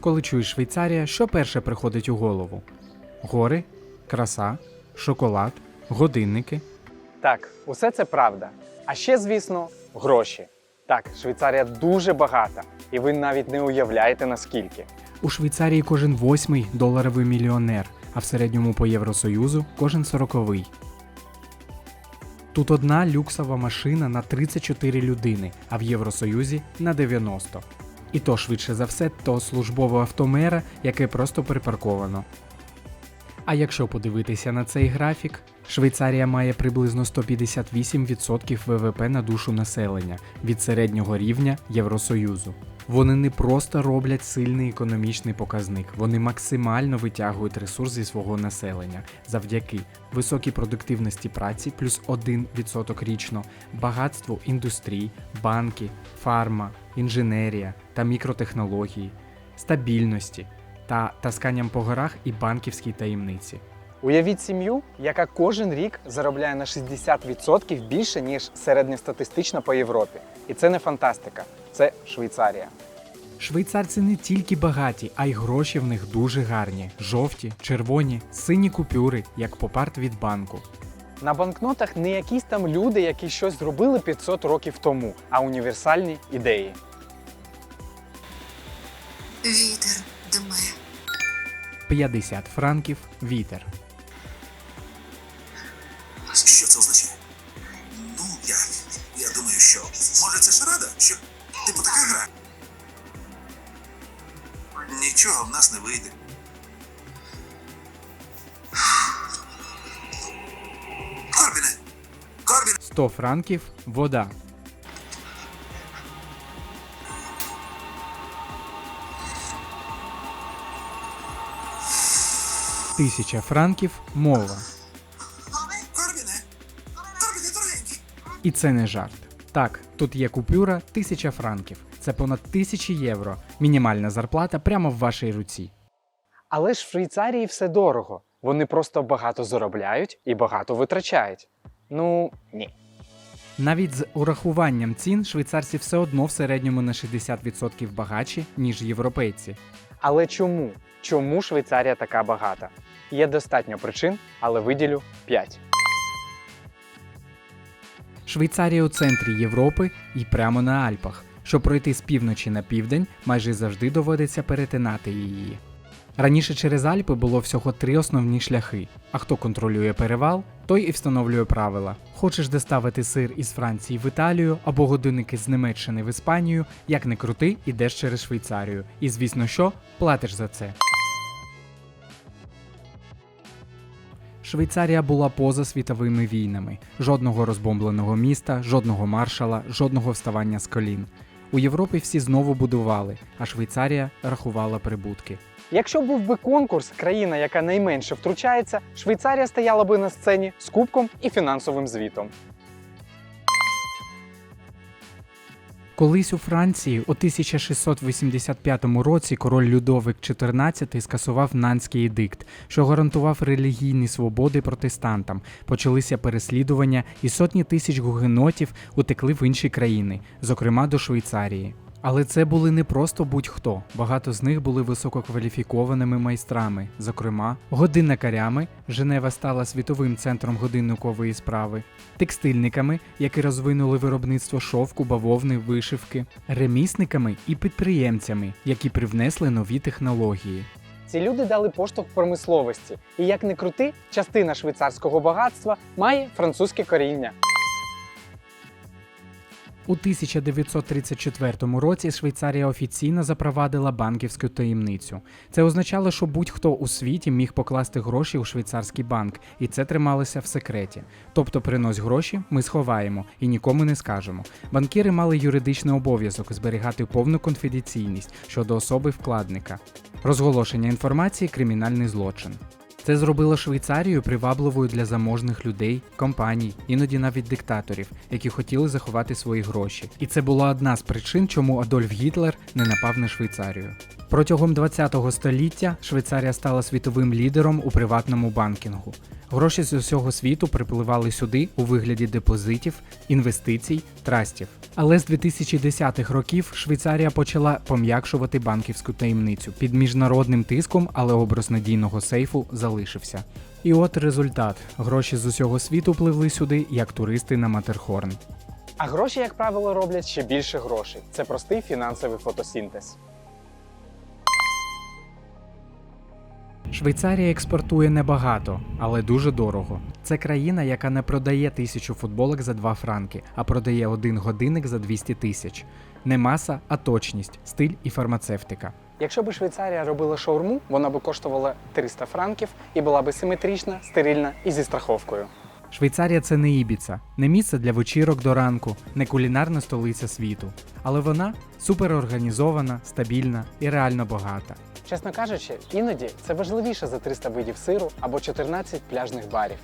Коли чуєш Швейцарія, що перше приходить у голову? Гори, краса, шоколад, годинники. Так, усе це правда. А ще, звісно, гроші. Так, Швейцарія дуже багата, і ви навіть не уявляєте наскільки. У Швейцарії кожен восьмий доларовий мільйонер, а в середньому по Євросоюзу кожен сороковий. Тут одна люксова машина на 34 людини, а в Євросоюзі на 90. І то швидше за все, то службове авто мера, яке просто припарковано. А якщо подивитися на цей графік, Швейцарія має приблизно 158% ВВП на душу населення від середнього рівня Євросоюзу. Вони не просто роблять сильний економічний показник, вони максимально витягують ресурс зі свого населення завдяки високій продуктивності праці плюс 1% річно, багатству індустрій, банки, фарма, інженерія та мікротехнології, стабільності та тасканням по горах і банківській таємниці. Уявіть сім'ю, яка кожен рік заробляє на 60% більше, ніж середньостатистична по Європі. І це не фантастика, це Швейцарія. Швейцарці не тільки багаті, а й гроші в них дуже гарні: жовті, червоні, сині купюри, як попарт від банку. На банкнотах не якісь там люди, які щось зробили 500 років тому, а універсальні ідеї. Вітер дме. 50 франків вітер. Що це означає? Ну, я, я думаю, що може це шарада? Що типу така гра? Нічого в нас не вийде. Корбіне! Корбіне! 100 франків вода. Тисяча франків мова. І це не жарт. Так, тут є купюра 1000 франків. Це понад 1000 євро. Мінімальна зарплата прямо в вашій руці. Але ж в Швейцарії все дорого. Вони просто багато заробляють і багато витрачають. Ну ні. Навіть з урахуванням цін швейцарці все одно в середньому на 60% багатші, ніж європейці. Але чому? Чому Швейцарія така багата? Є достатньо причин, але виділю 5. Швейцарія у центрі Європи і прямо на Альпах. Щоб пройти з півночі на південь, майже завжди доводиться перетинати її. Раніше через Альпи було всього три основні шляхи. А хто контролює перевал, той і встановлює правила. Хочеш доставити сир із Франції в Італію або годинники з Німеччини в Іспанію, як не крути, ідеш через Швейцарію. І звісно, що платиш за це. Швейцарія була поза світовими війнами. Жодного розбомбленого міста, жодного маршала, жодного вставання з колін. У Європі всі знову будували, а Швейцарія рахувала прибутки. Якщо був би конкурс, країна, яка найменше втручається, Швейцарія стояла би на сцені з кубком і фінансовим звітом. Колись у Франції у 1685 році король Людовик XIV скасував Нанський едикт, що гарантував релігійні свободи протестантам. Почалися переслідування, і сотні тисяч гугенотів утекли в інші країни, зокрема до Швейцарії. Але це були не просто будь-хто. Багато з них були висококваліфікованими майстрами, зокрема, годинникарями. Женева стала світовим центром годинникової справи, текстильниками, які розвинули виробництво шовку, бавовни, вишивки, ремісниками і підприємцями, які привнесли нові технології. Ці люди дали поштовх промисловості, і як не крути, частина швейцарського багатства має французьке коріння. У 1934 році Швейцарія офіційно запровадила банківську таємницю. Це означало, що будь-хто у світі міг покласти гроші у швейцарський банк, і це трималося в секреті. Тобто, принось гроші, ми сховаємо і нікому не скажемо. Банкіри мали юридичний обов'язок зберігати повну конфіденційність щодо особи вкладника. Розголошення інформації кримінальний злочин. Це зробило Швейцарію привабливою для заможних людей, компаній, іноді навіть диктаторів, які хотіли заховати свої гроші. І це була одна з причин, чому Адольф Гітлер не напав на Швейцарію. Протягом 20-го століття Швейцарія стала світовим лідером у приватному банкінгу. Гроші з усього світу припливали сюди у вигляді депозитів, інвестицій, трастів. Але з 2010-х років Швейцарія почала пом'якшувати банківську таємницю під міжнародним тиском, але образ надійного сейфу залишився. І от результат: гроші з усього світу пливли сюди як туристи на Матерхорн. А гроші, як правило, роблять ще більше грошей. Це простий фінансовий фотосінтез. Швейцарія експортує небагато, але дуже дорого. Це країна, яка не продає тисячу футболок за 2 франки, а продає один годинник за 200 тисяч. Не маса, а точність, стиль і фармацевтика. Якщо б Швейцарія робила шаурму, вона б коштувала 300 франків і була б симетрична, стерильна і зі страховкою. Швейцарія це не Ібіца, не місце для вечірок до ранку, не кулінарна столиця світу. Але вона суперорганізована, стабільна і реально багата. Чесно кажучи, іноді це важливіше за 300 видів сиру або 14 пляжних барів.